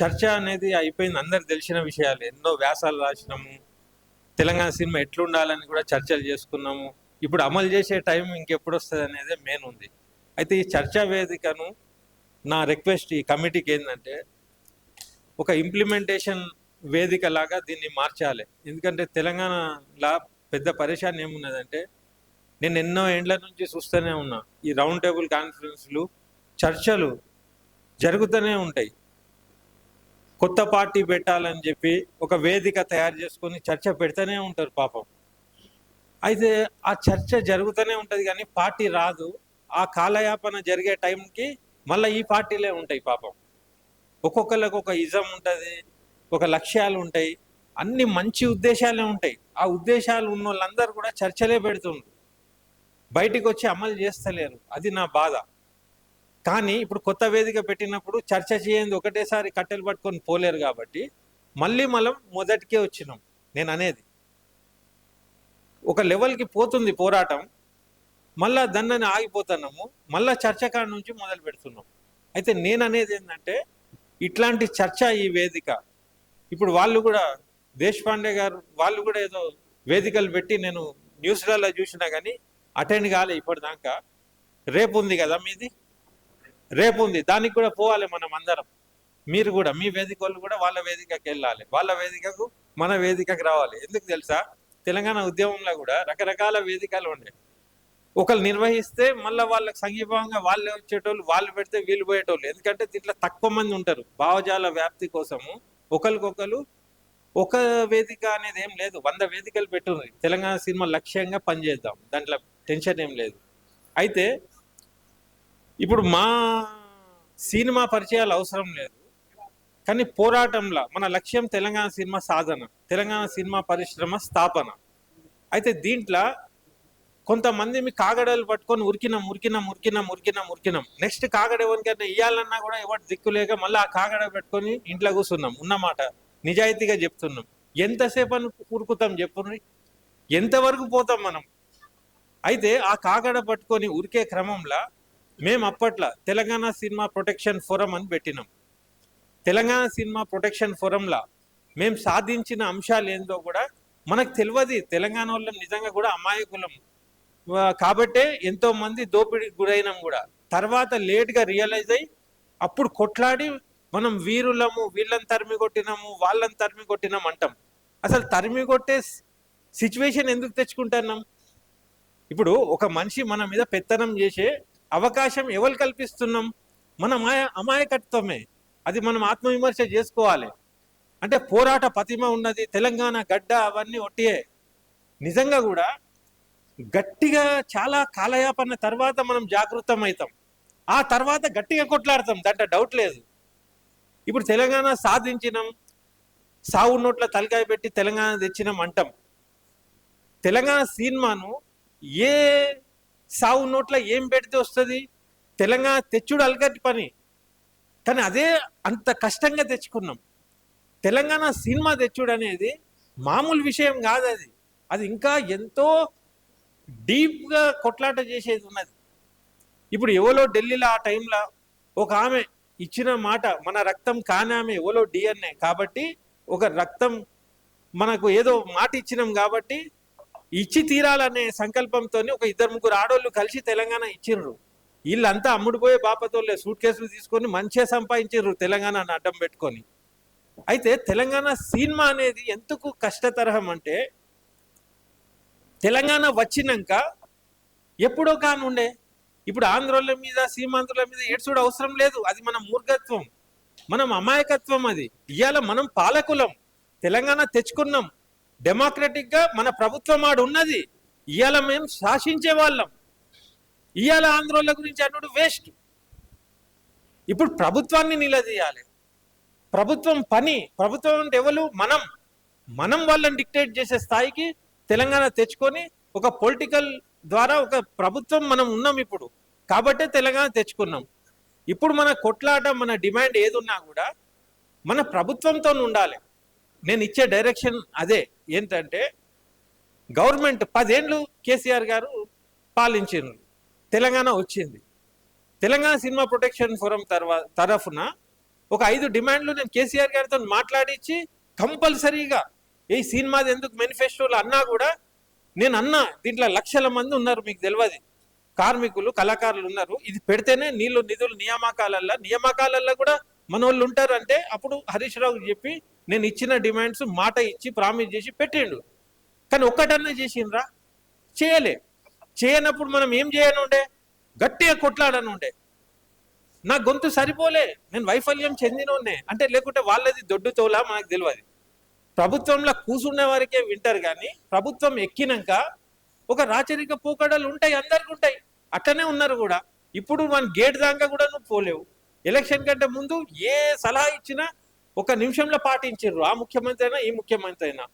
చర్చ అనేది అయిపోయింది. అందరికి తెలిసిన విషయాలు. ఎన్నో వ్యాసాలు రాసినాము. తెలంగాణ సినిమా ఎట్లుండాలని కూడా చర్చలు చేసుకున్నాము. ఇప్పుడు అమలు చేసే టైం ఇంకెప్పుడు వస్తుంది అనేది మెయిన్ ఉంది. అయితే ఈ చర్చా వేదికను నా రిక్వెస్ట్ ఈ కమిటీకి ఏంటంటే ఒక ఇంప్లిమెంటేషన్ వేదిక లాగా దీన్ని మార్చాలి. ఎందుకంటే తెలంగాణలో పెద్ద పరిశాన్ ఏమున్నదంటే నేను ఎన్నో ఏండ్ల నుంచి చూస్తూనే ఉన్నా. ఈ రౌండ్ టేబుల్ కాన్ఫరెన్స్లు చర్చలు జరుగుతూనే ఉంటాయి. కొత్త పార్టీ పెట్టాలని చెప్పి ఒక వేదిక తయారు చేసుకొని చర్చ పెడుతూనే ఉంటారు పాపం. అయితే ఆ చర్చ జరుగుతూనే ఉంటుంది కానీ పార్టీ రాదు. ఆ కాలయాపన జరిగే టైంకి మళ్ళీ ఈ పార్టీలే ఉంటాయి పాపం. ఒక్కొక్కరికి ఒక ఇజం ఉంటుంది ఒక లక్ష్యాలు ఉంటాయి అన్ని మంచి ఉద్దేశాలే ఉంటాయి. ఆ ఉద్దేశాలు ఉన్న వాళ్ళందరూ కూడా చర్చలే పెడుతుండ్రు. బయటికి వచ్చి అమలు చేస్తలేరు. అది నా బాధ. కానీ ఇప్పుడు కొత్త వేదిక పెట్టినప్పుడు చర్చ చేయండి ఒకటేసారి కట్టెలు పట్టుకొని పోలేరు కాబట్టి మళ్ళీ మనం మొదటికే వచ్చినాం నేను అనేది. ఒక లెవెల్కి పోతుంది పోరాటం మళ్ళా దాన్ని ఆగిపోతున్నాము మళ్ళా చర్చ కాడ నుంచి మొదలు పెడుతున్నాం. అయితే నేను అనేది ఏంటంటే ఇట్లాంటి చర్చ ఈ వేదిక. ఇప్పుడు వాళ్ళు కూడా దేశపాండే గారు వాళ్ళు కూడా ఏదో వేదికలు పెట్టి నేను న్యూస్లలో చూసినా కానీ అటెండ్ కాలే ఇప్పటిదాకా. రేపు ఉంది కదా మీది? రేపు ఉంది. దానికి కూడా పోవాలి మనం అందరం. మీరు కూడా మీ వేదిక కూడా వాళ్ళ వేదికకి వెళ్ళాలి. వాళ్ళ వేదికకు మన వేదికకు రావాలి. ఎందుకు తెలుసా? తెలంగాణ ఉద్యమంలో కూడా రకరకాల వేదికలు ఉండే. ఒకరు నిర్వహిస్తే మళ్ళీ వాళ్ళకి సంఘీభావంగా వాళ్ళే వచ్చేటోళ్ళు వాళ్ళు పెడితే వీళ్ళు పోయేటోళ్ళు. ఎందుకంటే దీంట్లో తక్కువ మంది ఉంటారు. భావజాల వ్యాప్తి కోసము ఒకరికొకరు ఒక వేదిక అనేది ఏం లేదు. వంద వేదికలు పెట్టున్నాయి తెలంగాణ సినిమా లక్ష్యంగా పనిచేద్దాం. దాంట్లో టెన్షన్ ఏం లేదు. అయితే ఇప్పుడు మా సినిమా పరిచయాలు అవసరం లేదు. కానీ పోరాటంలో మన లక్ష్యం తెలంగాణ సినిమా సాధన తెలంగాణ సినిమా పరిశ్రమ స్థాపన. అయితే దీంట్లో కొంతమంది మీ కాగడలు పట్టుకొని ఉరికినాం ఉరికినాం ఉరికినాం ఉరికినాం ఉరికినాం. నెక్స్ట్ కాగడ ఎవరికైనా ఇవ్వాలన్నా కూడా ఎవరు దిక్కులేక మళ్ళీ ఆ కాగడ పెట్టుకొని ఇంట్లో కూర్చున్నాం. ఉన్నమాట. నిజాయితీగా చెప్తున్నాం. ఎంతసేపు అని ఉరుకుతాం చెప్పుర్రి? ఎంతవరకు పోతాం మనం? అయితే ఆ కాగడ పట్టుకొని ఉరికే క్రమంలో మేము అప్పట్లో తెలంగాణ సినిమా ప్రొటెక్షన్ ఫోరం అని పెట్టినాం. తెలంగాణ సినిమా ప్రొటెక్షన్ ఫోరంలో మేము సాధించిన అంశాలు ఏందో కూడా మనకు తెలియదు తెలంగాణ వాళ్ళం నిజంగా కూడా అమాయకులం. కాబట్టే ఎంతోమంది దోపిడీకి గురైనాం కూడా. తర్వాత లేట్గా రియలైజ్ అయ్యి అప్పుడు కొట్లాడి మనం వీరులము వీళ్ళని తరిమి కొట్టినాము వాళ్ళని తరిమి కొట్టినాం అంటాం. అసలు తరిమి కొట్టే సిచ్యువేషన్ ఎందుకు తెచ్చుకుంటున్నాం? ఇప్పుడు ఒక మనిషి మన మీద పెత్తనం చేసే అవకాశం ఎవరు కల్పిస్తున్నాం? మన మాయ అమాయకత్వమే. అది మనం ఆత్మవిమర్శ చేసుకోవాలి. అంటే పోరాట పతిమ ఉన్నది తెలంగాణ గడ్డ అవన్నీ ఒట్టియే. నిజంగా కూడా గట్టిగా చాలా కాలయాపన తర్వాత మనం జాగృతం అవుతాం ఆ తర్వాత గట్టిగా కొట్లాడతాం దాంట్లో డౌట్ లేదు. ఇప్పుడు తెలంగాణ సాధించినాం సావు నోట్ల తలకాయ పెట్టి తెలంగాణ తెచ్చినాం అంటాం. తెలంగాణ సినిమాను ఏ సావు నోట్లో ఏం పెడితే వస్తుంది? తెలంగాణ తెచ్చుడు అలగటి పని. కానీ అదే అంత కష్టంగా తెచ్చుకున్నాం. తెలంగాణ సినిమా తెచ్చుడు అనేది మామూలు విషయం కాదు అది. అది ఇంకా ఎంతో డీప్గా కొట్లాట చేసేది ఉన్నది. ఇప్పుడు ఎవరో ఢిల్లీలో ఆ టైంలో ఒక ఆమె ఇచ్చిన మాట మన రక్తం కాని ఆమె ఎవరో డిఎన్ఏ కాబట్టి ఒక రక్తం మనకు ఏదో మాట ఇచ్చినాం కాబట్టి ఇచ్చి తీరాలనే సంకల్పంతో ఒక ఇద్దరు ముగ్గురు ఆడోళ్ళు కలిసి తెలంగాణ ఇచ్చిండ్రు. వీళ్ళంతా అమ్ముడుపోయే బాపతోళ్ళే సూట్ కేసులు తీసుకొని మంచిగా సంపాదించారు తెలంగాణను అడ్డం పెట్టుకొని. అయితే తెలంగాణ సినిమా అనేది ఎందుకు కష్టతరహం అంటే తెలంగాణ వచ్చినాక ఎప్పుడో కానుండే. ఇప్పుడు ఆంధ్రోళ్ళ మీద సీమాంధ్రుల మీద ఏడ్చుడు అవసరం లేదు. అది మన మూర్ఘత్వం మనం అమాయకత్వం అది. ఇవాళ మనం పాలకులం. తెలంగాణ తెచ్చుకున్నాం. డెమోక్రటిక్గా మన ప్రభుత్వం ఆడు ఉన్నది. ఇవాళ మేము శాసించే వాళ్ళం. ఇవాళ ఆంధ్రోళ్ళ గురించి అన్నుడు వేస్ట్. ఇప్పుడు ప్రభుత్వాన్ని నిలదీయాలి. ప్రభుత్వం పని ప్రభుత్వం అంటే ఎవరు మనం. మనం వాళ్ళని డిక్టేట్ చేసే స్థాయికి తెలంగాణ తెచ్చుకొని ఒక పొలిటికల్ ద్వారా ఒక ప్రభుత్వం మనం ఉన్నాం ఇప్పుడు. కాబట్టే తెలంగాణ తెచ్చుకున్నాం. ఇప్పుడు మన కొట్లాట మన డిమాండ్ ఏది ఉన్నా కూడా మన ప్రభుత్వంతో ఉండాలి. నేను ఇచ్చే డైరెక్షన్ అదే. ఏంటంటే గవర్నమెంట్ పదేండ్లు కేసీఆర్ గారు పాలించారు తెలంగాణ వచ్చింది. తెలంగాణ సినిమా ప్రొటెక్షన్ ఫోరం తర్వా తరఫున ఒక ఐదు డిమాండ్లు నేను కేసీఆర్ గారితో మాట్లాడించి కంపల్సరీగా ఈ సినిమాది ఎందుకు మేనిఫెస్టోలు అన్నా కూడా నేను అన్నా దీంట్లో లక్షల మంది ఉన్నారు మీకు తెలియదు కార్మికులు కళాకారులు ఉన్నారు. ఇది పెడితేనే నీళ్ళు నిధులు నియామకాలల్లో నియామకాలల్లో కూడా మన వాళ్ళు ఉంటారంటే అప్పుడు హరీష్ రావుకి చెప్పి నేను ఇచ్చిన డిమాండ్స్ మాట ఇచ్చి ప్రామిస్ చేసి పెట్టిండు. కానీ ఒక్కటన్నా చేసిండ్రా? చేయలే. చేయనప్పుడు మనం ఏం చేయనుండే గట్టిగా కొట్లాడనుండే నా గొంతు సరిపోలే. నేను వైఫల్యం చెందినోనే అంటే లేకుంటే వాళ్ళది దొడ్డు తోలా మనకు తెలియదు ప్రభుత్వంలో కూసున్న వారికే వింటారు కానీ ప్రభుత్వం ఎక్కినాక ఒక రాచరిక పోకడలు ఉంటాయి అందరికి ఉంటాయి. అట్లనే ఉన్నారు కూడా. ఇప్పుడు మన గేట్ దాకా కూడా నువ్వు పోలేవు. ఎలక్షన్ కంటే ముందు ఏ సలహా ఇచ్చినా ఒక నిమిషంలో పాటించారు ఆ ముఖ్యమంత్రి అయినా ఈ ముఖ్యమంత్రి అయినా.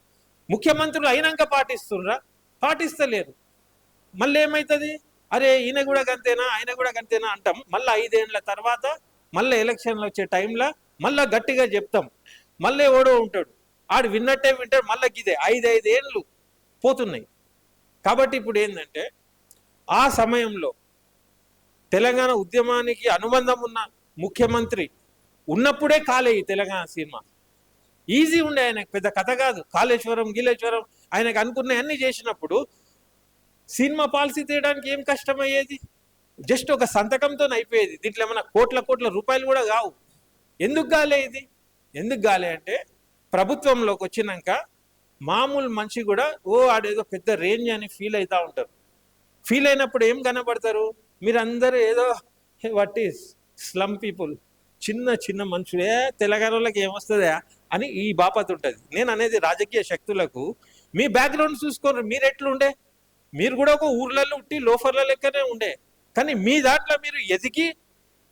ముఖ్యమంత్రులు అయినాక పాటిస్తుండ్రా? పాటిస్తలేరు. మళ్ళీ ఏమవుతుంది అరే ఈయన కూడా గంతేనా ఆయన కూడా గంతేనా అంటాం. మళ్ళీ ఐదేళ్ళ తర్వాత మళ్ళీ ఎలక్షన్లు వచ్చే టైంలో మళ్ళీ గట్టిగా చెప్తాం. మళ్ళీ ఓడో ఉంటాడు. ఆడు విన్నట్టే వింటాడు. మళ్ళీ ఇదే ఐదు ఐదేళ్ళు పోతున్నాయి. కాబట్టి ఇప్పుడు ఏంటంటే ఆ సమయంలో తెలంగాణ ఉద్యమానికి అనుబంధం ఉన్న ముఖ్యమంత్రి ఉన్నప్పుడే కాలే ఈ తెలంగాణ సినిమా. ఈజీ ఉండే ఆయనకు పెద్ద కథ కాదు. కాళేశ్వరం గీలేశ్వరం ఆయనకు అనుకున్న అన్ని చేసినప్పుడు సినిమా పాలసీ తీయడానికి ఏం కష్టమయ్యేది? జస్ట్ ఒక సంతకంతో అయిపోయేది. దీంట్లో ఏమైనా కోట్ల కోట్ల రూపాయలు కూడా కావు. ఎందుకు గాలే ఇది? ఎందుకు గాలే అంటే ప్రభుత్వంలోకి వచ్చినాక మామూలు మనిషి కూడా ఓ ఆడేదో పెద్ద రేంజ్ అని ఫీల్ అవుతూ ఉంటారు. ఫీల్ అయినప్పుడు ఏం కనబడతారు? మీరందరూ ఏదో వాట్ ఈస్ స్లమ్ పీపుల్ చిన్న చిన్న మనుషులే తెలంగాణలోకి ఏమొస్తుందా అని ఈ బాపత్ ఉంటుంది నేను అనేది రాజకీయ శక్తులకు మీ బ్యాక్గ్రౌండ్ చూసుకోరు మీరు ఎట్లుండే? మీరు కూడా ఒక ఊర్లలో ఉట్టి లోఫర్ల లెక్కనే ఉండే. కానీ మీ దాంట్లో మీరు ఎదిగి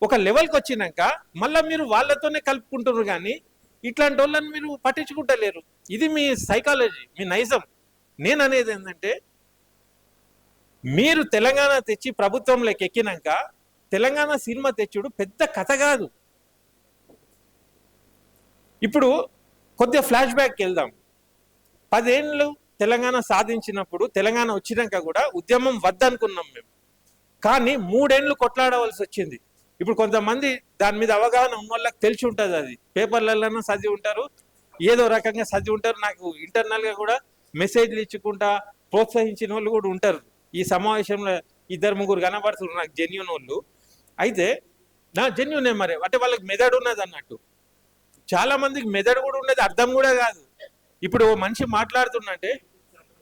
ఒక లెవెల్కి వచ్చినాక మళ్ళీ మీరు వాళ్ళతోనే కలుపుకుంటున్నారు కానీ ఇట్లాంటి వాళ్ళని మీరు పట్టించుకుంటలేరు. ఇది మీ సైకాలజీ మీ నైజం. నేను అనేది ఏంటంటే మీరు తెలంగాణ తెచ్చి ప్రభుత్వంలోకి ఎక్కినాక తెలంగాణ సినిమా తెచ్చుడు పెద్ద కథ కాదు. ఇప్పుడు కొద్దిగా ఫ్లాష్ బ్యాక్కి వెళ్దాం పదేళ్ళు తెలంగాణ సాధించినప్పుడు తెలంగాణ వచ్చినాక కూడా ఉద్యమం వద్దనుకున్నాం మేము. కానీ మూడేళ్ళు కొట్లాడవలసి వచ్చింది. ఇప్పుడు కొంతమంది దాని మీద అవగాహన ఉన్న వాళ్ళకి తెలిసి ఉంటుంది అది. పేపర్లలో చదివి ఉంటారు ఏదో రకంగా చదివి ఉంటారు. నాకు ఇంటర్నల్గా కూడా మెసేజ్లు ఇచ్చుకుంటా ప్రోత్సహించిన వాళ్ళు కూడా ఉంటారు. ఈ సమావేశంలో ఇద్దరు ముగ్గురు కనబడుతున్నారు నాకు జెన్యున్ వాళ్ళు. అయితే నా జెన్యునే మరి అంటే వాళ్ళకి మెదడు ఉన్నది అన్నట్టు. చాలా మందికి మెదడు కూడా ఉండేది అర్థం కూడా కాదు. ఇప్పుడు ఓ మనిషి మాట్లాడుతున్నంటే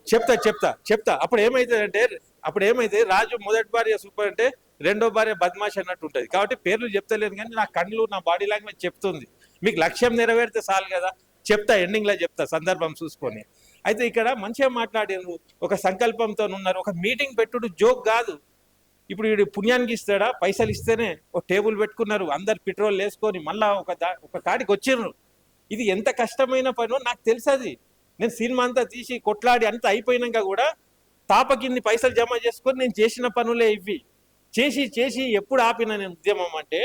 చెప్తా చెప్తా చెప్తా. అప్పుడు ఏమైతుంది అంటే అప్పుడు ఏమైతే రాజు మొదటి భార్య సూపర్ అంటే రెండో భార్య బద్మాష్ అన్నట్టు ఉంటుంది. కాబట్టి పేర్లు చెప్తలేను కానీ నా కళ్ళు నా బాడీ లాంగ్వేజ్ చెప్తుంది. మీకు లక్ష్యం నెరవేరితే చాలు కదా. చెప్తా ఎండింగ్లో చెప్తా సందర్భం చూసుకొని. అయితే ఇక్కడ మంచిగా మాట్లాడారు ఒక సంకల్పంతో ఉన్నారు ఒక మీటింగ్ పెట్టుడు జోక్ కాదు. ఇప్పుడు వీడు పుణ్యానికి ఇస్తాడా? పైసలు ఇస్తేనే ఒక టేబుల్ పెట్టుకున్నారు అందరు పెట్రోల్ వేసుకొని మళ్ళా ఒక దా ఒక కాడికి వచ్చిర్రు. ఇది ఎంత కష్టమైన పనో నాకు తెలుసది నేను సినిమా అంతా తీసి కొట్లాడి అంతా అయిపోయినాక కూడా తాపకిన్ని పైసలు జమ చేసుకొని నేను చేసిన పనులే ఇవి చేసి చేసి ఎప్పుడు ఆపిన నేను ఉద్యమం అంటే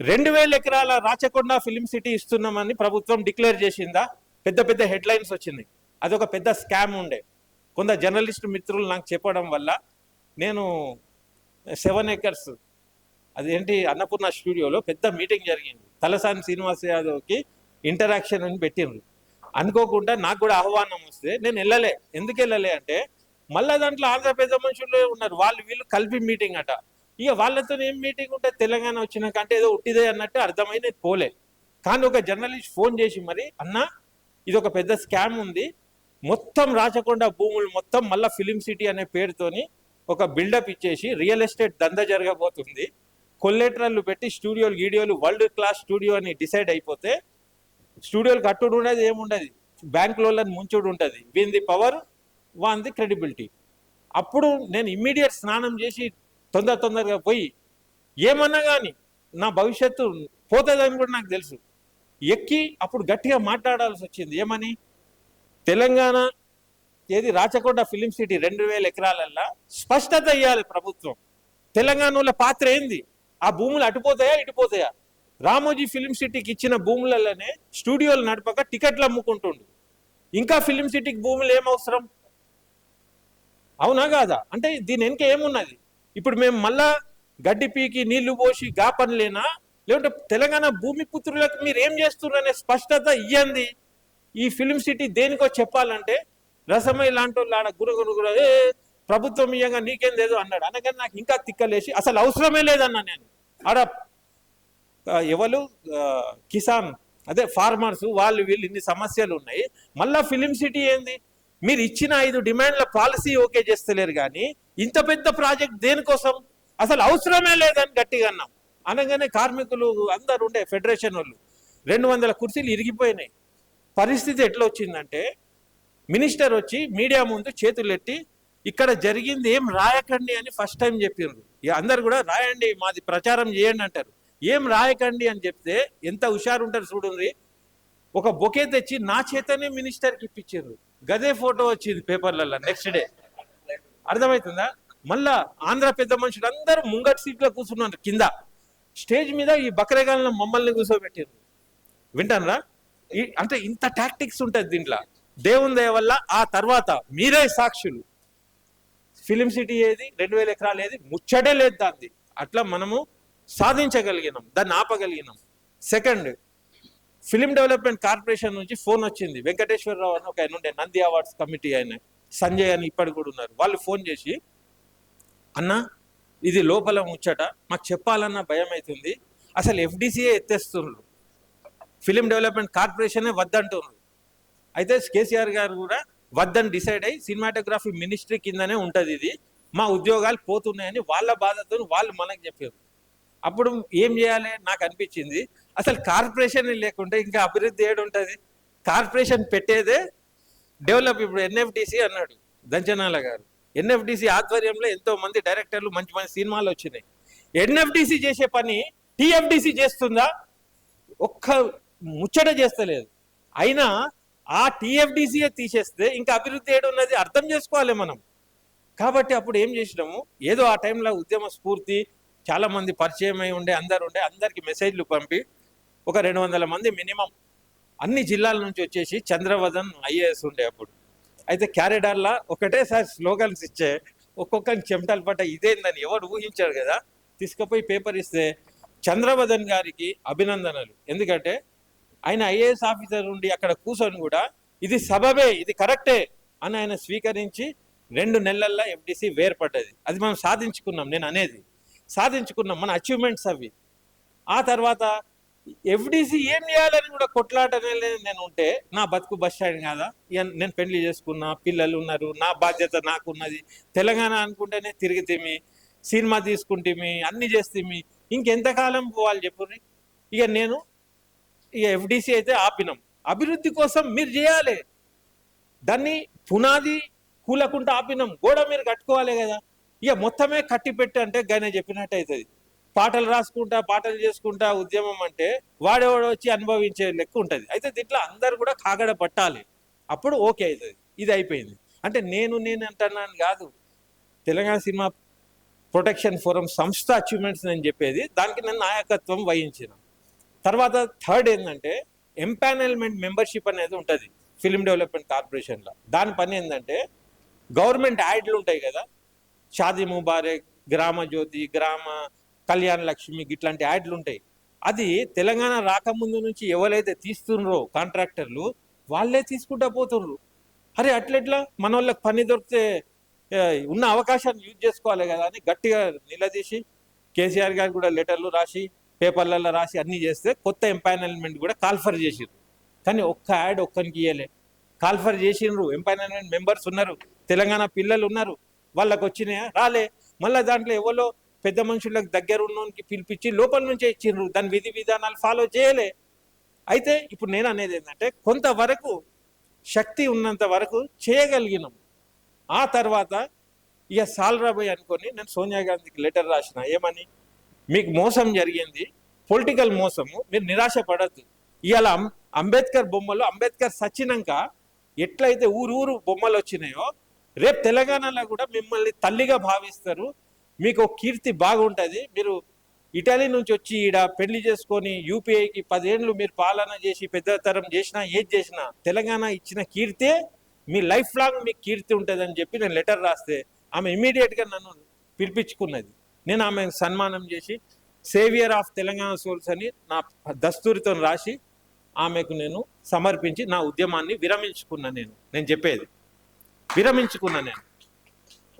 రెండు వేల ఎకరాల రాచకొండ ఫిలిం సిటీ ఇస్తున్నామని ప్రభుత్వం డిక్లేర్ చేసిందా? పెద్ద పెద్ద హెడ్లైన్స్ వచ్చింది. అదొక పెద్ద స్కామ్ ఉండే. కొంత జర్నలిస్ట్ మిత్రులు నాకు చెప్పడం వల్ల నేను సెవెన్ ఎకర్స్ అదేంటి అన్నపూర్ణ స్టూడియోలో పెద్ద మీటింగ్ జరిగింది. తలసాని శ్రీనివాస్ యాదవ్కి ఇంటరాక్షన్ అని పెట్టిండ్రు. అనుకోకుండా నాకు కూడా ఆహ్వానం వస్తే నేను వెళ్ళలే. ఎందుకు వెళ్ళలే అంటే మళ్ళీ దాంట్లో ఆంధ్రప్రదేశ్ పెద్ద మనుషులు ఉన్నారు. వాళ్ళు వీళ్ళు కలిపి మీటింగ్ అట. ఇక వాళ్ళతో ఏం మీటింగ్ ఉంటే తెలంగాణ వచ్చినాక అంటే ఏదో ఉట్టిదే అన్నట్టు అర్థమై నేను పోలే. కానీ ఒక జర్నలిస్ట్ ఫోన్ చేసి మరి అన్న ఇది ఒక పెద్ద స్కామ్ ఉంది. మొత్తం రాచకొండ భూములు మొత్తం మళ్ళా ఫిలిం సిటీ అనే పేరుతోని ఒక బిల్డప్ ఇచ్చేసి రియల్ ఎస్టేట్ దంద జరగబోతుంది. కొల్లెటరల్లు పెట్టి స్టూడియోలు గీడియోలు వరల్డ్ క్లాస్ స్టూడియో అని డిసైడ్ అయిపోతే స్టూడియోలు కట్టుడు ఉండదు ఏముండదు బ్యాంక్ ముంచుడు ఉంటుంది. వీంది పవర్ వాన్ ది క్రెడిబిలిటీ అప్పుడు నేను ఇమ్మీడియట్ స్నానం చేసి తొందర తొందరగా పోయి ఏమన్నా కానీ నా భవిష్యత్తు పోతుందని కూడా నాకు తెలుసు. ఎక్కి అప్పుడు గట్టిగా మాట్లాడాల్సి వచ్చింది. ఏమని? తెలంగాణ ఏది రాచకొండ ఫిలిం సిటీ రెండు వేల ఎకరాలల్లా స్పష్టత ఇవ్వాలి ప్రభుత్వం. తెలంగాణలో పాత్ర ఏంది? ఆ భూములు అటుపోతాయా ఇటుపోతాయా రామోజీ ఫిలిం సిటీకి ఇచ్చిన భూములలోనే స్టూడియోలు నడపక టికెట్లు అమ్ముకుంటుండు. ఇంకా ఫిలిం సిటీకి భూములు ఏం అవసరం? అవునా కాదా? అంటే దీని వెనుక ఏమున్నది? ఇప్పుడు మేము మళ్ళా గడ్డి పీకి నీళ్ళు పోసి గా పనులేనా లేకుంటే తెలంగాణ భూమి పుత్రులకు మీరు ఏం చేస్తున్నారనే స్పష్టత ఇయ్యంది ఈ ఫిలిం సిటీ దేనికో చెప్పాలంటే రసమై లాంటి వాళ్ళు ఆడ గురుగురు గురు ఏ ప్రభుత్వం ఇయ్యంగా నీకేం లేదు అన్నాడు. అనగానే నాకు ఇంకా తిక్కలేసి అసలు అవసరమే లేదన్నా నేను. ఆడ ఎవరు? కిసాన్. అదే ఫార్మర్స్ వాళ్ళు వీళ్ళు ఇన్ని సమస్యలు ఉన్నాయి. మళ్ళా ఫిలిం సిటీ ఏంది? మీరు ఇచ్చిన ఐదు డిమాండ్ల పాలసీ ఓకే చేస్తలేరు కానీ ఇంత పెద్ద ప్రాజెక్ట్ దేనికోసం? అసలు అవసరమే లేదని గట్టిగా అన్నాం. అనగానే కార్మికులు అందరు ఉండే ఫెడరేషన్ వాళ్ళు రెండు వందల కుర్చీలు ఇరిగిపోయినాయి. పరిస్థితి ఎట్లా వచ్చిందంటే మినిస్టర్ వచ్చి మీడియా ముందు చేతులు ఎట్టి ఇక్కడ జరిగింది ఏం రాయకండి అని ఫస్ట్ టైం చెప్పిండ్రు ఇక అందరు కూడా రాయండి మాది ప్రచారం చేయండి అంటారు. ఏం రాయకండి అని చెప్తే ఎంత హుషారు ఉంటారు చూడండి ఒక బొకే తెచ్చి నా చేతనే మినిస్టర్కి ఇప్పించారు గదే ఫోటో వచ్చింది పేపర్లలో నెక్స్ట్ డే అర్థమవుతుందా మళ్ళా ఆంధ్ర పెద్ద మనుషులు అందరూ ముంగట్ సీట్లో కూర్చున్నారు కింద. స్టేజ్ మీద ఈ బక్రేగాలను మమ్మల్ని కూర్చోబెట్టారు వింటానరా? అంటే ఇంత టాక్టిక్స్ ఉంటుంది దీంట్లో. దేవుని దయ వల్ల ఆ తర్వాత మీరే సాక్షులు. ఫిలిం సిటీ ఏది? రెండు వేల ఎకరాలు ఏది? ముచ్చటే లేదు దాన్ని. అట్లా మనము సాధించగలిగినాం దాన్ని ఆపగలిగినాం. సెకండ్ ఫిలిం డెవలప్మెంట్ కార్పొరేషన్ నుంచి ఫోన్ వచ్చింది. వెంకటేశ్వరరావు అని ఒక ఆయన ఉండే నంది అవార్డ్స్ కమిటీ ఆయన సంజయ్ అని ఇప్పటికి కూడా ఉన్నారు. వాళ్ళు ఫోన్ చేసి అన్న ఇది లోపల ముచ్చట మాకు చెప్పాలన్న భయం అవుతుంది. అసలు ఎఫ్డిసిఏ ఎత్తేస్తున్నారు ఫిలిం డెవలప్మెంట్ కార్పొరేషనే వద్దంటున్నారు అయితే కేసీఆర్ గారు కూడా వద్దని డిసైడ్ అయ్యి సినిమాటోగ్రఫీ మినిస్ట్రీ కిందనే ఉంటుంది ఇది. మా ఉద్యోగాలు పోతున్నాయని వాళ్ళ బాధతో వాళ్ళు మనకు చెప్పారు. అప్పుడు ఏం చేయాలి? నాకు అనిపించింది. అసలు కార్పొరేషన్ లేకుంటే ఇంకా అభివృద్ధి ఏడు ఉంటుంది? కార్పొరేషన్ పెట్టేదే డెవలప్ ఇప్పుడు ఎన్ఎఫ్డిసి అన్నాడు దంచనాల గారు. ఎన్ఎఫ్డిసి ఆధ్వర్యంలో ఎంతో మంది డైరెక్టర్లు మంచి మంచి సినిమాలు వచ్చినాయి. ఎన్ఎఫ్డిసి చేసే పని టిఎఫ్డిసి చేస్తుందా? ఒక్క ముచ్చట చేస్తలేదు. అయినా ఆ టీఎఫ్డిసిఏ తీసేస్తే ఇంకా అభివృద్ధి ఏడు ఉన్నది అర్థం చేసుకోవాలి మనం. కాబట్టి అప్పుడు ఏం చేసినాము? ఏదో ఆ టైంలో ఉద్యమ స్ఫూర్తి చాలా మంది పరిచయం అయి ఉండే అందరు ఉండే అందరికి మెసేజ్లు పంపి ఒక రెండు వందల మంది మినిమం అన్ని జిల్లాల నుంచి వచ్చేసి చంద్రవదన్ ఐఏఎస్ ఉండే అప్పుడు. అయితే క్యారిడార్లా ఒకటేసారి స్లోగన్స్ ఇచ్చే ఒక్కొక్కరిని చెమటలు పట్ట ఇదేందని ఎవరు ఊహించారు కదా? తీసుకుపోయి పేపర్ ఇస్తే చంద్రవదన్ గారికి అభినందనలు. ఎందుకంటే ఆయన ఐఏఎస్ ఆఫీసర్ ఉండి అక్కడ కూర్చొని కూడా ఇది సబబే ఇది కరెక్టే అని ఆయన స్వీకరించి రెండు నెలల్లో ఎఫ్డిసి వేర్పడ్డది. అది మనం సాధించుకున్నాం నేను అనేది. సాధించుకున్నాం మన అచీవ్మెంట్స్ అవి. ఆ తర్వాత ఎఫ్డిసి ఏం చేయాలని కూడా కొట్లాటనే నేను ఉంటే నా బతుకు బస్ స్టాండ్ కాదా? ఇక నేను పెళ్ళి చేసుకున్నా పిల్లలు ఉన్నారు నా బాధ్యత నాకున్నది. తెలంగాణ అనుకుంటేనే తిరిగితేమి సినిమా తీసుకుంటేమి అన్ని చేస్తేమి ఇంకెంతకాలం పోవాలి చెప్పుర్రి ఇక నేను ఇక ఎఫ్డిసి అయితే ఆపినాం. అభివృద్ధి కోసం మీరు చేయాలి. దాన్ని పునాది కూలకుండా ఆపినాం. గోడ మీరు కట్టుకోవాలి కదా. ఇక మొత్తమే కట్టి పెట్టి అంటే గైన చెప్పినట్టు అవుతుంది పాటలు రాసుకుంటా పాటలు చేసుకుంటా ఉద్యమం అంటే వాడేవాడు వచ్చి అనుభవించే లెక్క ఉంటుంది. అయితే దీంట్లో అందరు కూడా కాగడ పట్టాలి. అప్పుడు ఓకే అవుతుంది ఇది అయిపోయింది. అంటే నేను నేను అంటున్నాను కాదు. తెలంగాణ సినిమా ప్రొటెక్షన్ ఫోరం సంస్థ అచీవ్మెంట్స్ నేను చెప్పేది. దానికి నేను నాయకత్వం వహించిన. తర్వాత థర్డ్ ఏంటంటే ఎంపానల్మెంట్ మెంబర్షిప్ అనేది ఉంటుంది ఫిలిం డెవలప్మెంట్ కార్పొరేషన్లో దాని పని ఏంటంటే గవర్నమెంట్ యాడ్లు ఉంటాయి కదా షాదీ ముబారక్ గ్రామ జ్యోతి గ్రామ కళ్యాణ్ లక్ష్మి ఇట్లాంటి యాడ్లు ఉంటాయి. అది తెలంగాణ రాకముందు నుంచి ఎవరైతే తీస్తుండ్రో కాంట్రాక్టర్లు వాళ్ళే తీసుకుంటా పోతుండ్రు. అరే అట్లెట్లా? మన వాళ్ళకి పని దొరికితే ఉన్న అవకాశాన్ని యూజ్ చేసుకోవాలి కదా అని గట్టిగా నిలదీసి కేసీఆర్ గారు కూడా లెటర్లు రాసి పేపర్లలో రాసి అన్నీ చేస్తే కొత్త ఎంపానల్మెంట్ కూడా కాల్ఫర్ చేసిర్రు. కానీ ఒక్క యాడ్ ఒక్కరికి ఇయ్యలే. కాల్ఫర్ చేసిండ్రు ఎంపానల్మెంట్ మెంబర్స్ ఉన్నారు. తెలంగాణ పిల్లలు ఉన్నారు. వాళ్ళకు వచ్చినాయా? రాలే. మళ్ళీ దాంట్లో ఎవరో పెద్ద మనుషులకు దగ్గర ఉన్నోనికి పిలిపించి లోపల నుంచే ఇచ్చిండ్రు దాని విధి విధానాలు ఫాలో చేయలే. అయితే ఇప్పుడు నేను అనేది ఏంటంటే కొంతవరకు శక్తి ఉన్నంత వరకు చేయగలిగినాం. ఆ తర్వాత ఇక సాలరాబోయ్ అనుకొని నేను సోనియా గాంధీకి లెటర్ రాసిన. ఏమని? మీకు మోసం జరిగింది. పొలిటికల్ మోసము. మీరు నిరాశ పడద్దు ఇవాళ అంబేద్కర్ బొమ్మలు అంబేద్కర్ సచ్చినాక ఎట్లయితే ఊరు ఊరు బొమ్మలు వచ్చినాయో రేపు తెలంగాణలో కూడా మిమ్మల్ని తల్లిగా భావిస్తారు. మీకు కీర్తి బాగుంటుంది. మీరు ఇటలీ నుంచి వచ్చి ఈడ పెళ్ళి చేసుకొని యూపీఐకి పదేళ్ళు మీరు పాలన చేసి పెద్ద తరం చేసినా ఏది చేసినా తెలంగాణ ఇచ్చిన కీర్తే మీ లైఫ్ లాంగ్ మీకు కీర్తి ఉంటుంది అని చెప్పి నేను లెటర్ రాస్తే ఆమె ఇమీడియట్గా నన్ను పిలిపించుకున్నది. నేను ఆమె సన్మానం చేసి సేవియర్ ఆఫ్ తెలంగాణ సోల్స్ అని నా దస్తూరితో రాసి ఆమెకు నేను సమర్పించి నా ఉద్యమాన్ని విరమించుకున్నా నేను. నేను చెప్పేది. విరమించుకున్నా నేను.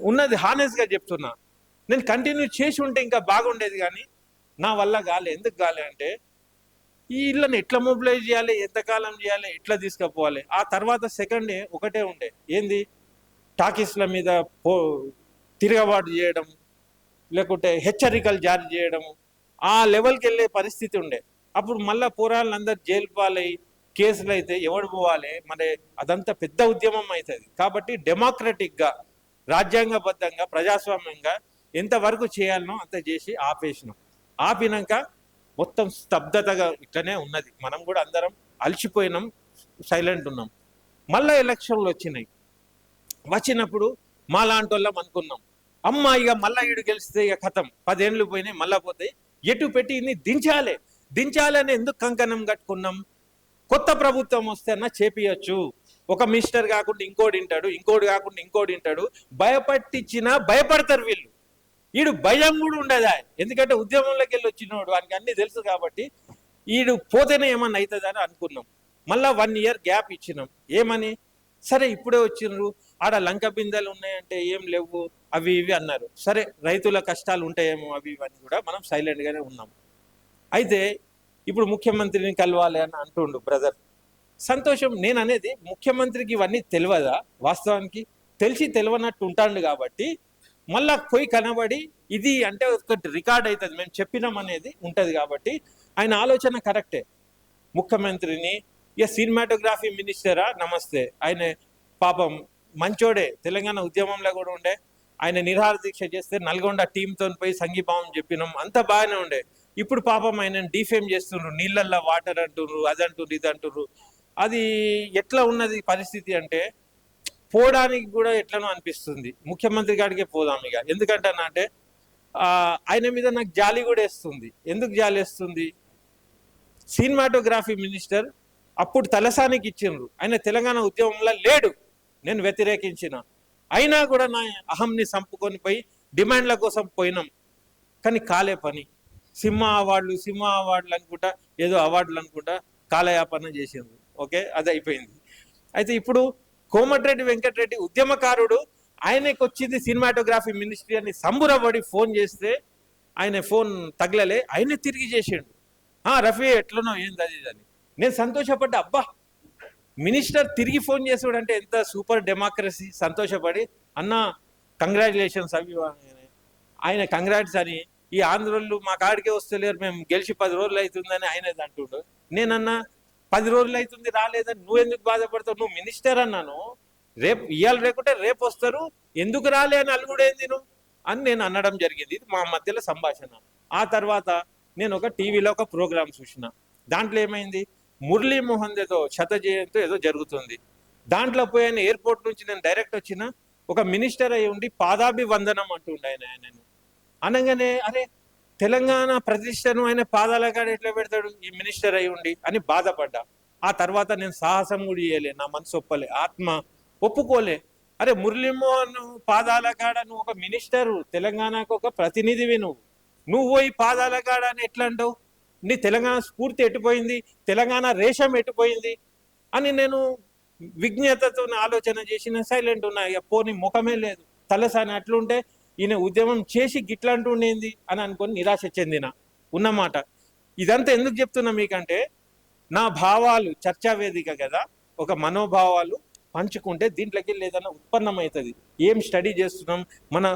ఉన్నది హానెస్గా చెప్తున్నా. నేను కంటిన్యూ చేసి ఉంటే ఇంకా బాగుండేది కానీ నా వల్ల కాలే. ఎందుకు కాలే అంటే ఈ ఇళ్ళని ఎట్లా మొబిలైజ్ చేయాలి? ఎంతకాలం చేయాలి? ఎట్లా తీసుకుపోవాలి? ఆ తర్వాత సెకండ్ ఒకటే ఉండే. ఏంది? టాకీస్ల మీద పో తిరగబాటు చేయడం లేకుంటే హెచ్చరికలు జారీ చేయడము ఆ లెవెల్కి వెళ్ళే పరిస్థితి ఉండే. అప్పుడు మళ్ళీ పోరాళ్ళు అందరు జైలు పాలై కేసులు అయితే ఎవడు పోవాలి? మరి అదంతా పెద్ద ఉద్యమం అవుతుంది కాబట్టి డెమోక్రటిక్గా రాజ్యాంగబద్ధంగా ప్రజాస్వామ్యంగా ఎంతవరకు చేయాలనో అంత చేసి ఆపేసినాం. ఆపినాక మొత్తం స్తబ్దతగా ఇట్లనే ఉన్నది. మనం కూడా అందరం అలసిపోయినాం సైలెంట్ ఉన్నాం. మళ్ళా ఎలక్షన్లు వచ్చినాయి. వచ్చినప్పుడు మా లాంటి వాళ్ళం అనుకున్నాం. అమ్మ ఇక మళ్ళా ఈడు గెలిస్తే ఇక కథం. పదేళ్ళు పోయినాయి మళ్ళా పోతాయి. ఎటు పెట్టి ఇన్ని దించాలి. దించాలని అని ఎందుకు కంకణం కట్టుకున్నాం? కొత్త ప్రభుత్వం వస్తే అన్న చేపియచ్చు. ఒక మినిస్టర్ కాకుండా ఇంకోటి వింటాడు ఇంకోటి కాకుండా ఇంకోటి వింటాడు భయపట్టించినా భయపడతారు వీళ్ళు. ఈడు భయం కూడా ఉండదా? ఎందుకంటే ఉద్యమంలోకి వెళ్ళి వచ్చినోడు వానికి అన్ని తెలుసు కాబట్టి వీడు పోతేనే ఏమన్నా అవుతుందని అనుకున్నాం. మళ్ళా వన్ ఇయర్ గ్యాప్ ఇచ్చినాం. ఏమని? సరే ఇప్పుడే వచ్చిండ్రు. ఆడ లంక బిందెలు ఉన్నాయంటే ఏం లేవు అవి ఇవి అన్నారు. సరే రైతుల కష్టాలు ఉంటాయేమో అవి ఇవన్నీ కూడా మనం సైలెంట్గానే ఉన్నాం. అయితే ఇప్పుడు ముఖ్యమంత్రిని కలవాలి అని అంటుండు బ్రదర్ సంతోషం నేను అనేది ముఖ్యమంత్రికి ఇవన్నీ తెలియదా వాస్తవానికి తెలిసి తెలియనట్టు ఉంటాడు కాబట్టి మళ్ళా పోయి కనబడి ఇది అంటే ఒకటి రికార్డ్ అవుతుంది మేము చెప్పినాం అనేది ఉంటుంది కాబట్టి ఆయన ఆలోచన కరెక్టే ముఖ్యమంత్రిని ఇక సినిమాటోగ్రఫీ మినిస్టరా నమస్తే. ఆయన పాపం మంచోడే. తెలంగాణ ఉద్యమంలో కూడా ఉండే. ఆయన నిరహార దీక్ష చేస్తే నల్గొండ టీంతో పోయి సంఘీభావం చెప్పినాం. అంత బాగానే ఉండే. ఇప్పుడు పాపం ఆయన డిఫేమ్ చేస్తుండ్రు. నీళ్ళల్లో వాటర్ అంటున్నారు అది అంటున్నారు ఇది అంటున్నారు అది ఎట్లా ఉన్నది పరిస్థితి అంటే పోవడానికి కూడా ఎట్లనో అనిపిస్తుంది. ముఖ్యమంత్రి గాడికే పోదాం ఇక. ఎందుకంటే అంటే ఆయన మీద నాకు జాలి కూడా వేస్తుంది. ఎందుకు జాలి వేస్తుంది? సినిమాటోగ్రఫీ మినిస్టర్ అప్పుడు తలసానికి ఇచ్చిండ్రు. ఆయన తెలంగాణ ఉద్యమంలో లేడు. నేను వ్యతిరేకించిన. అయినా కూడా నా అహంని సంపుకొని పోయి డిమాండ్ల కోసం పోయినాం. కానీ కాలే పని. సింహ అవార్డులు సింహ అవార్డులు అనుకుంటా ఏదో అవార్డులు అనుకుంటా కాలయాపన చేసిండ్రు. ఓకే? అది అయిపోయింది. అయితే ఇప్పుడు కోమటిరెడ్డి వెంకటరెడ్డి ఉద్యమకారుడు ఆయనకు వచ్చింది సినిమాటోగ్రఫీ మినిస్ట్రీ అని సంబురపడి ఫోన్ చేస్తే ఆయన ఫోన్ తగలలే. ఆయనే తిరిగి చేసిండు. ఆ రఫీ ఎట్లనో ఏంది అది అని. నేను సంతోషపడ్డా అబ్బా మినిస్టర్ తిరిగి ఫోన్ చేసాడు అంటే ఎంత సూపర్ డెమోక్రసీ సంతోషపడి అన్న కంగ్రాచులేషన్స్ అవి అని. ఆయన కంగ్రాట్స్ అని. ఈ ఆంధ్రోళ్ళు మా కాడికే వస్తలేరు మేము గెలిచి పది రోజులు అవుతుందని ఆయన అంటుండు. నేనన్నా పది రోజులు అవుతుంది రాలేదని నువ్వు ఎందుకు బాధపడతావు? నువ్వు మినిస్టర్ అన్నాను. రేపు ఇవాళ రేకుంటే రేపు వస్తారు. ఎందుకు రాలే అని అలుగుడేంది నువ్వు? అని నేను అనడం జరిగింది. ఇది మా మధ్యలో సంభాషణ. ఆ తర్వాత నేను ఒక టీవీలో ఒక ప్రోగ్రామ్ చూసిన. దాంట్లో ఏమైంది? మురళీమోహన్ ఏదో శత జయంతో ఏదో జరుగుతుంది. దాంట్లో పోయిన ఎయిర్పోర్ట్ నుంచి నేను డైరెక్ట్ వచ్చిన ఒక మినిస్టర్ అయి ఉండి పాదాభి వందనం అంటుండే ఆయన ఆయనను. అనగానే అరే తెలంగాణ ప్రతిష్టను ఆయన పాదాల కాడ ఎట్లా పెడతాడు? ఈ మినిస్టర్ అయి ఉండి అని బాధపడ్డా. ఆ తర్వాత నేను సాహసం కూడా చేయలే నా మనసు ఒప్పలే ఆత్మ ఒప్పుకోలే. అరే మురళీమోహన్ పాదాల కాడ నువ్వు ఒక మినిస్టర్ తెలంగాణకు ఒక ప్రతినిధివి నువ్వు. నువ్వు పోయి పాదాల కాడ అని ఎట్లా అంటావు? నీ తెలంగాణ స్ఫూర్తి ఎటుపోయింది? తెలంగాణ రేషం ఎటుపోయింది? అని నేను విజ్ఞతతో ఆలోచన చేసిన సైలెంట్ ఉన్నా. ఇక పోని ముఖమే లేదు. తలసాని అట్లుంటే ఈయన ఉద్యమం చేసి గిట్లాంటుండేంది అని అనుకొని నిరాశ చెందిన ఉన్నమాట. ఇదంతా ఎందుకు చెప్తున్నా మీకంటే నా భావాలు చర్చా వేదిక కదా ఒక మనోభావాలు పంచుకుంటే దీంట్లోకి ఏదైనా ఉత్పన్నమవుతుంది. ఏం స్టడీ చేస్తున్నాం? మన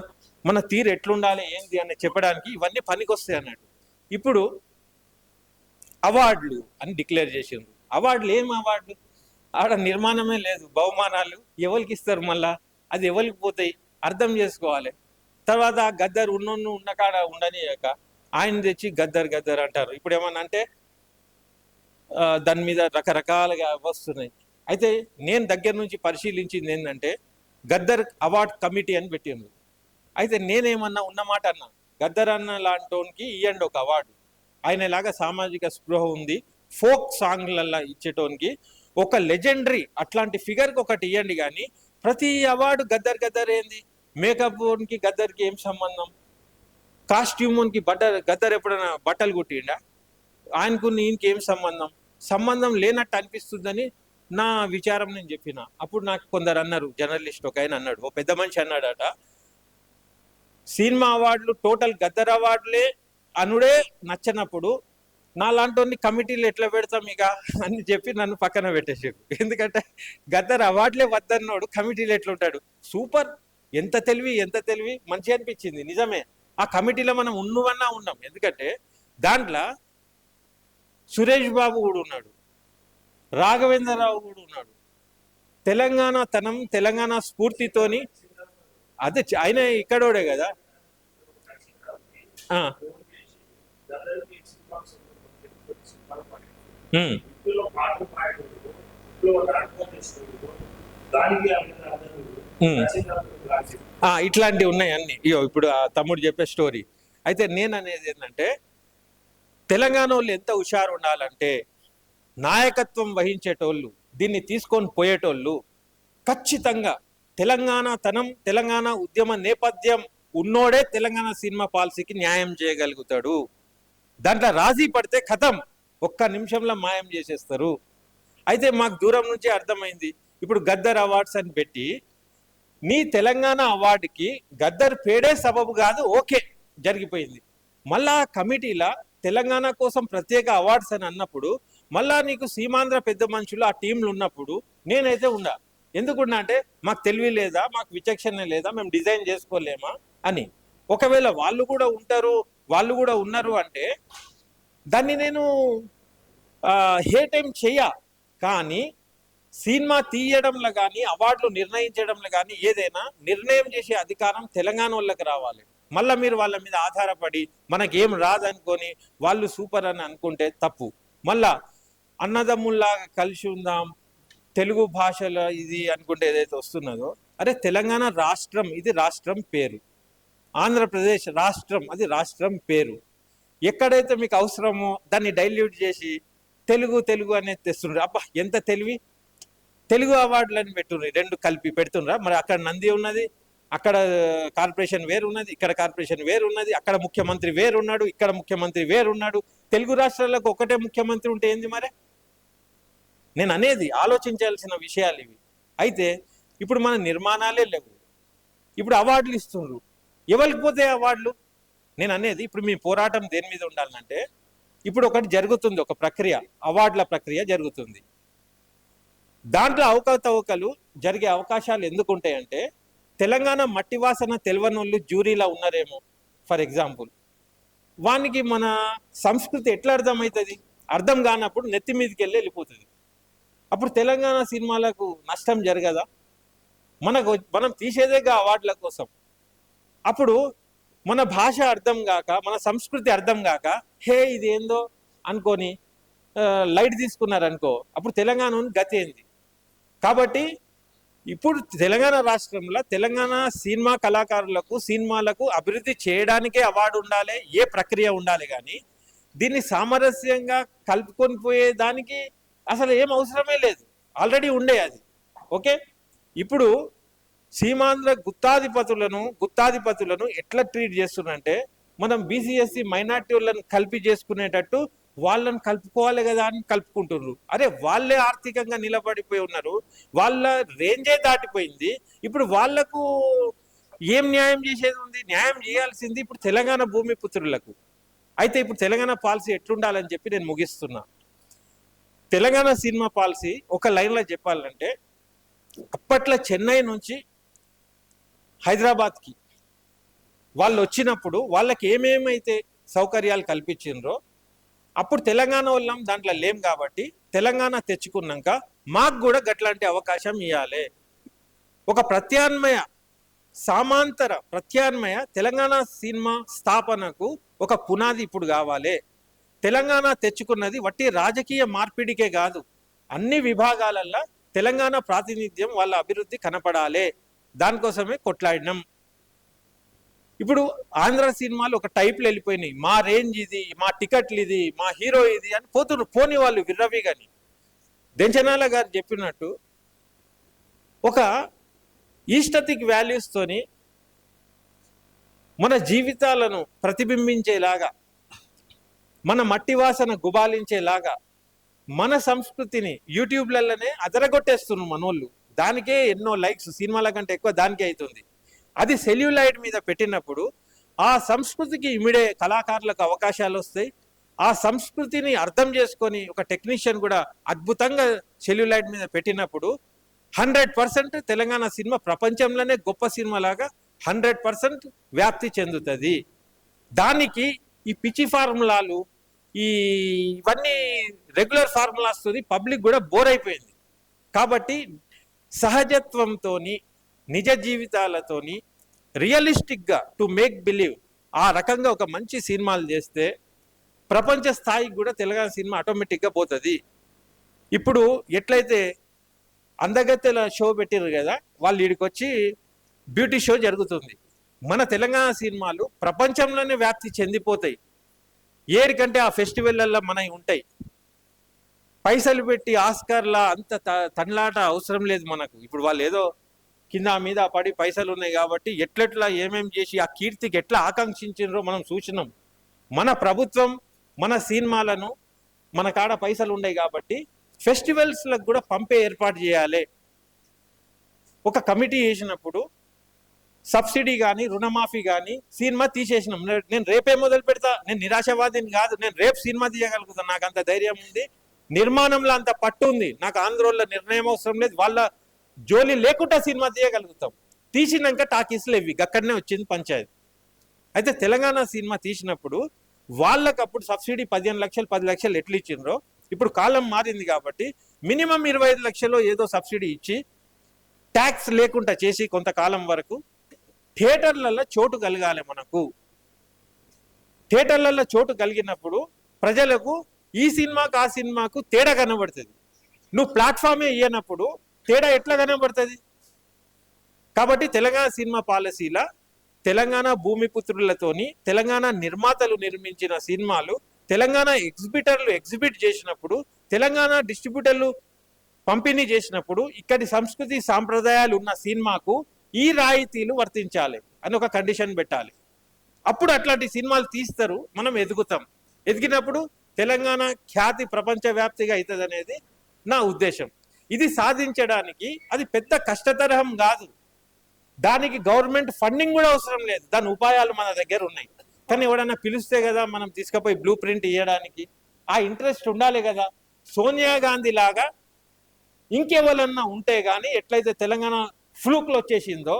మన తీరు ఎట్లుండాలి? ఏంది? అని చెప్పడానికి ఇవన్నీ పనికొస్తాయి అన్నట్టు ఇప్పుడు అవార్డులు అని డిక్లేర్ చేసిండ్రు. అవార్డులు ఏం అవార్డులు? ఆడ నిర్మాణమే లేదు బహుమానాలు. ఎవరికి ఇస్తారు మళ్ళా? అది ఎవరికి పోతాయి? అర్థం చేసుకోవాలి. తర్వాత గద్దర్ ఉన్నోన్ను ఉన్న కాడ ఉండనియక ఆయన తెచ్చి గద్దర్ గద్దర్ అంటారు. ఇప్పుడు ఏమన్నా అంటే దాని మీద రకరకాలుగా వస్తున్నాయి. అయితే నేను దగ్గర నుంచి పరిశీలించింది ఏంటంటే గద్దర్ అవార్డ్ కమిటీ అని పెట్టిండ్రు. అయితే నేనేమన్నా ఉన్నమాట అన్నా గద్దర్ అన్న లాంటోనికి ఇవ్వండి ఒక అవార్డు. ఆయన లాగా సామాజిక స్పృహ ఉంది. ఫోక్ సాంగ్లల్లా ఇచ్చేటోనికి ఒక లెజెండరీ అట్లాంటి ఫిగర్కి ఒకటి ఇవ్వండి కానీ ప్రతి అవార్డు గద్దర్ గద్దర్ ఏంది? మేకప్కి గద్దర్కి ఏం సంబంధం? కాస్ట్యూమ్కి బట్ట గద్దర్ ఎప్పుడైనా బట్టలు కుట్టిండా? ఆయనకు ఈయనకి ఏం సంబంధం? సంబంధం లేనట్టు అనిపిస్తుందని నా విచారం నేను చెప్పిన. అప్పుడు నాకు కొందరు అన్నారు జర్నలిస్ట్ ఒక ఆయన అన్నాడు ఓ పెద్ద మనిషి అన్నాడట సినిమా అవార్డులు టోటల్ గద్దర్ అవార్డులే అనుడే నచ్చనప్పుడు నా లాంటి కమిటీలు ఎట్లా పెడతాం ఇక? అని చెప్పి నన్ను పక్కన పెట్టేసారు ఎందుకంటే గద్దర్ అవార్డులే వద్దన్నాడు కమిటీలు ఎట్లా ఉంటాడు సూపర్! ఎంత తెలివి ఎంత తెలివి మంచి అనిపించింది నిజమే. ఆ కమిటీలో మనం ఉన్నవన్నా ఉన్నాం. ఎందుకంటే దాంట్లో సురేష్ బాబు కూడా ఉన్నాడు రాఘవేంద్రరావు కూడా ఉన్నాడు. తెలంగాణ తనం తెలంగాణ స్ఫూర్తితోని అదే చ- ఆయన ఇక్కడోడే కదా ఆ, ఉమ్, ఇందులో పాటలు పాడడం ఇందులో నాటకం చేసుకోవడం దానికి అభినందనలు ఉమ్. రచయితలకు రాసి ఆ, Hmm. Hmm. Ah, ఇట్లాంటివి ఉన్నాయి అన్ని. ఇయో ఇప్పుడు ఆ తమ్ముడు చెప్పే స్టోరీ అయితే నేను అనేది ఏంటంటే తెలంగాణ వాళ్ళు ఎంత హుషారు ఉండాలంటే నాయకత్వం వహించేటోళ్ళు దీన్ని తీసుకొని పోయేటోళ్ళు ఖచ్చితంగా తెలంగాణ తనం తెలంగాణ ఉద్యమ నేపథ్యం ఉన్నోడే తెలంగాణ సినిమా పాలసీకి న్యాయం చేయగలుగుతాడు. దాంట్లో రాజీ పడితే కథం. ఒక్క నిమిషంలో మాయం చేసేస్తారు. అయితే మాకు దూరం నుంచి అర్థమైంది. ఇప్పుడు గద్దర్ అవార్డ్స్ అని పెట్టి నీ తెలంగాణ అవార్డుకి గద్దర్ పేడే సబబు కాదు ఓకే జరిగిపోయింది. మళ్ళా కమిటీలా తెలంగాణ కోసం ప్రత్యేక అవార్డ్స్ అని అన్నప్పుడు మళ్ళా నీకు సీమాంధ్ర పెద్ద మనుషులు ఆ టీంలు ఉన్నప్పుడు నేనైతే ఉండా ఎందుకున్నా అంటే మాకు తెలివి లేదా మాకు విచక్షణ లేదా మేము డిజైన్ చేసుకోలేమా అని. ఒకవేళ వాళ్ళు కూడా ఉంటారు వాళ్ళు కూడా ఉన్నారు అంటే దాన్ని నేను హేట్ ఏం చెయ్య కానీ సినిమా తీయడంలో కానీ అవార్డులు నిర్ణయించడంలో కానీ ఏదైనా నిర్ణయం చేసే అధికారం తెలంగాణ వాళ్ళకి రావాలి. మళ్ళీ మీరు వాళ్ళ మీద ఆధారపడి మనకేం రాదనుకొని వాళ్ళు సూపర్ అని అనుకుంటే తప్పు. మళ్ళా అన్నదమ్ముల్లాగా కలిసి ఉందాం తెలుగు భాషలో ఇది అనుకుంటే ఏదైతే వస్తున్నదో అరే తెలంగాణ రాష్ట్రం ఇది రాష్ట్రం పేరు. ఆంధ్రప్రదేశ్ రాష్ట్రం అది రాష్ట్రం పేరు. ఎక్కడైతే మీకు అవసరమో దాన్ని డైల్యూట్ చేసి తెలుగు తెలుగు అనేది తెస్తుండ్రు. అబ్బా ఎంత తెలివి. తెలుగు అవార్డులు అని రెండు కలిపి పెడుతుండ్రా. మరి అక్కడ నంది ఉన్నది అక్కడ కార్పొరేషన్ వేరు ఉన్నది ఇక్కడ కార్పొరేషన్ వేరు ఉన్నది అక్కడ ముఖ్యమంత్రి వేరు ఉన్నాడు ఇక్కడ ముఖ్యమంత్రి వేరు ఉన్నాడు. తెలుగు రాష్ట్రాలకు ఒకటే ముఖ్యమంత్రి ఉంటే ఏంది మరి? నేను అనేది ఆలోచించాల్సిన విషయాలు ఇవి. అయితే ఇప్పుడు మన నిర్మాణాలే లేవు. ఇప్పుడు అవార్డులు ఇస్తుండ్రు. ఎవరికి పోతే అవార్డులు? నేను అనేది ఇప్పుడు మీ పోరాటం దేని మీద ఉండాలంటే ఇప్పుడు ఒకటి జరుగుతుంది ఒక ప్రక్రియ అవార్డుల ప్రక్రియ జరుగుతుంది. దాంట్లో అవకతవకలు జరిగే అవకాశాలు ఎందుకు ఉంటాయంటే తెలంగాణ మట్టి వాసన తెలవనోళ్ళు జ్యూరీలా ఉన్నారేమో ఫర్ ఎగ్జాంపుల్. వానికి మన సంస్కృతి ఎట్లా అర్థమవుతుంది? అర్థం కానప్పుడు నెత్తి మీదకి వెళ్ళి వెళ్ళిపోతుంది. అప్పుడు తెలంగాణ సినిమాలకు నష్టం జరగదా? మనకు మనం తీసేదేగా అవార్డుల కోసం. అప్పుడు మన భాష అర్థం కాక మన సంస్కృతి అర్థం కాక హే ఇది ఏందో అనుకొని లైట్ తీసుకున్నారనుకో అప్పుడు తెలంగాణ ఉన్న గతి ఏంది కాబట్టి ఇప్పుడు తెలంగాణ రాష్ట్రంలో తెలంగాణ సినిమా కళాకారులకు సినిమాలకు అభివృద్ధి చేయడానికే అవార్డు ఉండాలి ఏ ప్రక్రియ ఉండాలి కానీ దీన్ని సామరస్యంగా కలుపుకొని పోయే దానికి అసలు ఏం అవసరమే లేదు. ఆల్రెడీ ఉండే అది. ఓకే? ఇప్పుడు సీమాంధ్ర గుత్తాధిపతులను గుత్తాధిపతులను ఎట్లా ట్రీట్ చేస్తున్నారంటే మనం బీసీఎస్సీ మైనార్టీ వాళ్ళని కలిపి చేసుకునేటట్టు వాళ్ళని కలుపుకోవాలి కదా అని కలుపుకుంటున్నారు అరే వాళ్ళే ఆర్థికంగా నిలబడిపోయి ఉన్నారు వాళ్ళ రేంజే దాటిపోయింది ఇప్పుడు వాళ్ళకు ఏం న్యాయం చేసేది ఉంది? న్యాయం చేయాల్సింది ఇప్పుడు తెలంగాణ భూమి పుత్రులకు. అయితే ఇప్పుడు తెలంగాణ పాలసీ ఎట్లుండాలని చెప్పి నేను ముగిస్తున్నా. తెలంగాణ సినిమా పాలసీ ఒక లైన్లో చెప్పాలంటే అప్పట్లో చెన్నై నుంచి హైదరాబాద్కి. వాళ్ళు వచ్చినప్పుడు వాళ్ళకి ఏమేమైతే సౌకర్యాలు కల్పించిండ్రో అప్పుడు తెలంగాణ వాళ్ళం దాంట్లో లేం కాబట్టి తెలంగాణ తెచ్చుకున్నాక మాకు కూడా గట్లాంటి అవకాశం ఇవ్వాలి ఒక ప్రత్యామ్నాయ సామాంతర ప్రత్యామ్నాయ తెలంగాణ సినిమా స్థాపనకు ఒక పునాది ఇప్పుడు కావాలి. తెలంగాణ తెచ్చుకున్నది వట్టి రాజకీయ మార్పిడికే కాదు. అన్ని విభాగాలల్లో తెలంగాణ ప్రాతినిధ్యం వాళ్ళ అభివృద్ధి కనపడాలి. దానికోసమే కొట్లాడినాం. ఇప్పుడు ఆంధ్ర సినిమాలు ఒక టైప్లో వెళ్ళిపోయినాయి. మా రేంజ్ ఇది మా టికెట్లు ఇది మా హీరో ఇది అని పోతున్నారు పోని వాళ్ళు విర్రవి కానీ దెంచనాల గారు చెప్పినట్టు ఒక ఈస్టతిక్ వాల్యూస్తోని మన జీవితాలను ప్రతిబింబించేలాగా మన మట్టి వాసన గుబాలించేలాగా మన సంస్కృతిని యూట్యూబ్లలోనే అదరగొట్టేస్తున్నారు మనోళ్ళు. దానికే ఎన్నో లైక్స్ సినిమాల కంటే ఎక్కువ దానికే అవుతుంది. అది సెల్యులైట్ మీద పెట్టినప్పుడు ఆ సంస్కృతికి ఇమిడే కళాకారులకు అవకాశాలు వస్తాయి. ఆ సంస్కృతిని అర్థం చేసుకొని ఒక టెక్నీషియన్ కూడా అద్భుతంగా సెల్యులైట్ మీద పెట్టినప్పుడు హండ్రెడ్ పర్సెంట్ తెలంగాణ సినిమా ప్రపంచంలోనే గొప్ప సినిమా లాగా హండ్రెడ్ పర్సెంట్ వ్యాప్తి చెందుతుంది. దానికి ఈ పిచ్చి ఫార్ములాలు ఈ ఇవన్నీ రెగ్యులర్ ఫార్ములాస్ పబ్లిక్ కూడా బోర్ అయిపోయింది. కాబట్టి సహజత్వంతోని నిజ జీవితాలతోని రియలిస్టిక్గా టు మేక్ బిలీవ్ ఆ రకంగా ఒక మంచి సినిమాలు చేస్తే ప్రపంచ స్థాయికి కూడా తెలంగాణ సినిమా ఆటోమేటిక్గా పోతుంది. ఇప్పుడు ఎట్లయితే అందగత్తెల షో పెట్టారు కదా వాళ్ళు వీడికొచ్చి బ్యూటీ షో జరుగుతుంది. మన తెలంగాణ సినిమాలు ప్రపంచంలోనే వ్యాప్తి చెందిపోతాయి. ఏరికంటే ఆ ఫెస్టివల్లలో మనవి ఉంటాయి. పైసలు పెట్టి ఆస్కార్లా అంత త- తన్లాట అవసరం లేదు మనకు. ఇప్పుడు వాళ్ళు ఏదో కింద మీద పడి పైసలు ఉన్నాయి కాబట్టి ఎట్లెట్లా ఏమేం చేసి ఆ కీర్తికి ఎట్లా ఆకాంక్షించినరో మనం చూసినాం మన ప్రభుత్వం మన సినిమాలను మన కాడ పైసలు ఉన్నాయి కాబట్టి ఫెస్టివల్స్లకు కూడా పంపే ఏర్పాటు చేయాలి. ఒక కమిటీ వేసినప్పుడు సబ్సిడీ కానీ రుణమాఫీ కానీ సినిమా తీసేసినాం. నేను రేపే మొదలు పెడతా. నేను నిరాశవాదిని కాదు. నేను రేపు సినిమా తీయగలుగుతాను నాకు అంత ధైర్యం ఉంది. నిర్మాణంలో అంత పట్టు ఉంది. నాకు ఆంధ్రోళ్ళ నిర్ణయం అవసరం లేదు. వాళ్ళ జోలి లేకుండా సినిమా తీయగలుగుతాం. తీసినాక టాకీస్లు ఇవి అక్కడనే వచ్చింది పంచాయతీ. అయితే తెలంగాణ సినిమా తీసినప్పుడు వాళ్ళకి అప్పుడు సబ్సిడీ పదిహేను లక్షలు పది లక్షలు ఎట్లు ఇచ్చిండ్రో ఇప్పుడు కాలం మారింది కాబట్టి మినిమం ఇరవై ఐదు లక్షలు ఏదో సబ్సిడీ ఇచ్చి ట్యాక్స్ లేకుండా చేసి కొంతకాలం వరకు థియేటర్లలో చోటు కలగాలి మనకు. థియేటర్లలో చోటు కలిగినప్పుడు ప్రజలకు ఈ సినిమాకు ఆ సినిమాకు తేడా కనబడుతుంది. నువ్వు ప్లాట్ఫామే ఇయ్యనప్పుడు తేడా ఎట్లా కనబడుతుంది? కాబట్టి తెలంగాణ సినిమా పాలసీల తెలంగాణ భూమిపుత్రులతోని తెలంగాణ నిర్మాతలు నిర్మించిన సినిమాలు తెలంగాణ ఎగ్జిబిటర్లు ఎగ్జిబిట్ చేసినప్పుడు తెలంగాణ డిస్ట్రిబ్యూటర్లు పంపిణీ చేసినప్పుడు ఇక్కడి సంస్కృతి సాంప్రదాయాలు ఉన్న సినిమాకు ఈ రాయితీలు వర్తించాలి అని ఒక కండిషన్ పెట్టాలి. అప్పుడు అట్లాంటి సినిమాలు తీస్తారు మనం ఎదుగుతాం. ఎదిగినప్పుడు తెలంగాణ ఖ్యాతి ప్రపంచవ్యాప్తిగా అవుతుందనేది నా ఉద్దేశం. ఇది సాధించడానికి అది పెద్ద కష్టతరహం కాదు. దానికి గవర్నమెంట్ ఫండింగ్ కూడా అవసరం లేదు. దాని ఉపాయాలు మన దగ్గర ఉన్నాయి. కానీ ఎవడన్నా పిలిస్తే కదా మనం తీసుకుపోయి బ్లూ ప్రింట్ ఇవ్వడానికి ఆ ఇంట్రెస్ట్ ఉండాలి కదా. సోనియా గాంధీ లాగా ఇంకెవరన్నా ఉంటే కానీ ఎట్లయితే తెలంగాణ ఫ్లూక్లో వచ్చేసిందో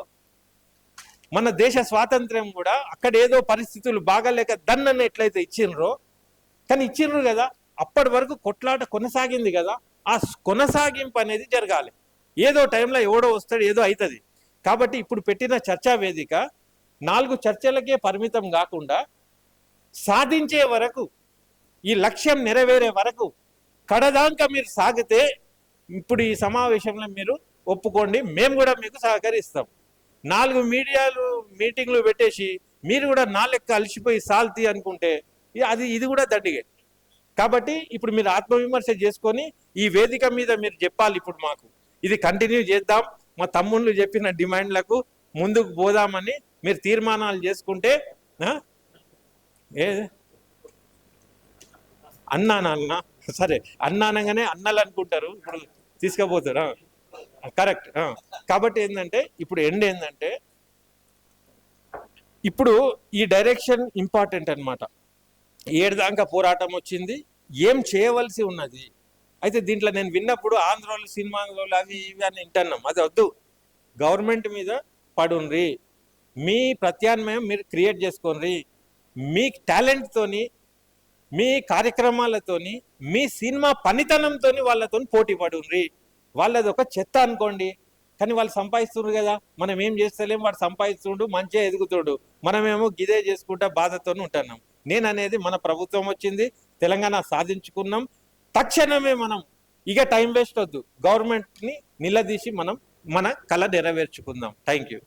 మన దేశ స్వాతంత్ర్యం కూడా అక్కడ ఏదో పరిస్థితులు బాగాలేక దన్నని ఎట్లయితే ఇచ్చిండ్రో కానీ ఇచ్చిండ్రు కదా. అప్పటి వరకు కొట్లాట కొనసాగింది కదా. ఆ కొనసాగింపు అనేది జరగాలి. ఏదో టైంలో ఎవడో వస్తాడు ఏదో అవుతుంది కాబట్టి ఇప్పుడు పెట్టిన చర్చా వేదిక నాలుగు చర్చలకే పరిమితం కాకుండా సాధించే వరకు ఈ లక్ష్యం నెరవేరే వరకు కడదాంక మీరు సాగితే ఇప్పుడు ఈ సమావేశంలో మీరు ఒప్పుకోండి. మేము కూడా మీకు సహకరిస్తాం. నాలుగు మీడియాలు మీటింగ్లు పెట్టేసి మీరు కూడా నాలుగు అలసిపోయి సాల్తీ అనుకుంటే అది ఇది కూడా దండిగే కాబట్టి ఇప్పుడు మీరు ఆత్మవిమర్శ చేసుకొని ఈ వేదిక మీద మీరు చెప్పాలి ఇప్పుడు మాకు. ఇది కంటిన్యూ చేద్దాం. మా తమ్ముళ్ళు చెప్పిన డిమాండ్లకు ముందుకు పోదామని మీరు తీర్మానాలు చేసుకుంటే ఆ? ఏ? అన్నానన్నా సరే అన్నానంగానే అన్నాలు అన్నలు అనుకుంటారు. ఇప్పుడు తీసుకుపోతారా కరెక్ట్ కాబట్టి ఏంటంటే ఇప్పుడు ఎండ్ ఏంటంటే ఇప్పుడు ఈ డైరెక్షన్ ఇంపార్టెంట్ అన్నమాట. ఏడుదాకా పోరాటం వచ్చింది. ఏం చేయవలసి ఉన్నది? అయితే దీంట్లో నేను విన్నప్పుడు ఆంధ్రోళ్ళు సినిమాలో అవి ఇవి అని వింటున్నాం. అది వద్దు. గవర్నమెంట్ మీద పడుండ్రి. మీ ప్రత్యామ్నాయం మీరు క్రియేట్ చేసుకోండి మీ టాలెంట్తోని మీ కార్యక్రమాలతోని మీ సినిమా పనితనంతోని వాళ్ళతో పోటీ పడుండ్రి. వాళ్ళది ఒక చెత్త అనుకోండి. కానీ వాళ్ళు సంపాదిస్తుండ్రు కదా. మనం ఏం చేస్తలేం. వాడు సంపాదిస్తుండు మంచిగా ఎదుగుతుడు. మనమేమో గిదే చేసుకుంటా బాధతో ఉంటున్నాం. నేను అనేది మన ప్రభుత్వం వచ్చింది తెలంగాణ సాధించుకున్నాం. తక్షణమే మనం ఇక టైం వేస్ట్ వద్దు. గవర్నమెంట్ని నిలదీసి మనం మన కళ నెరవేర్చుకుందాం. Thank you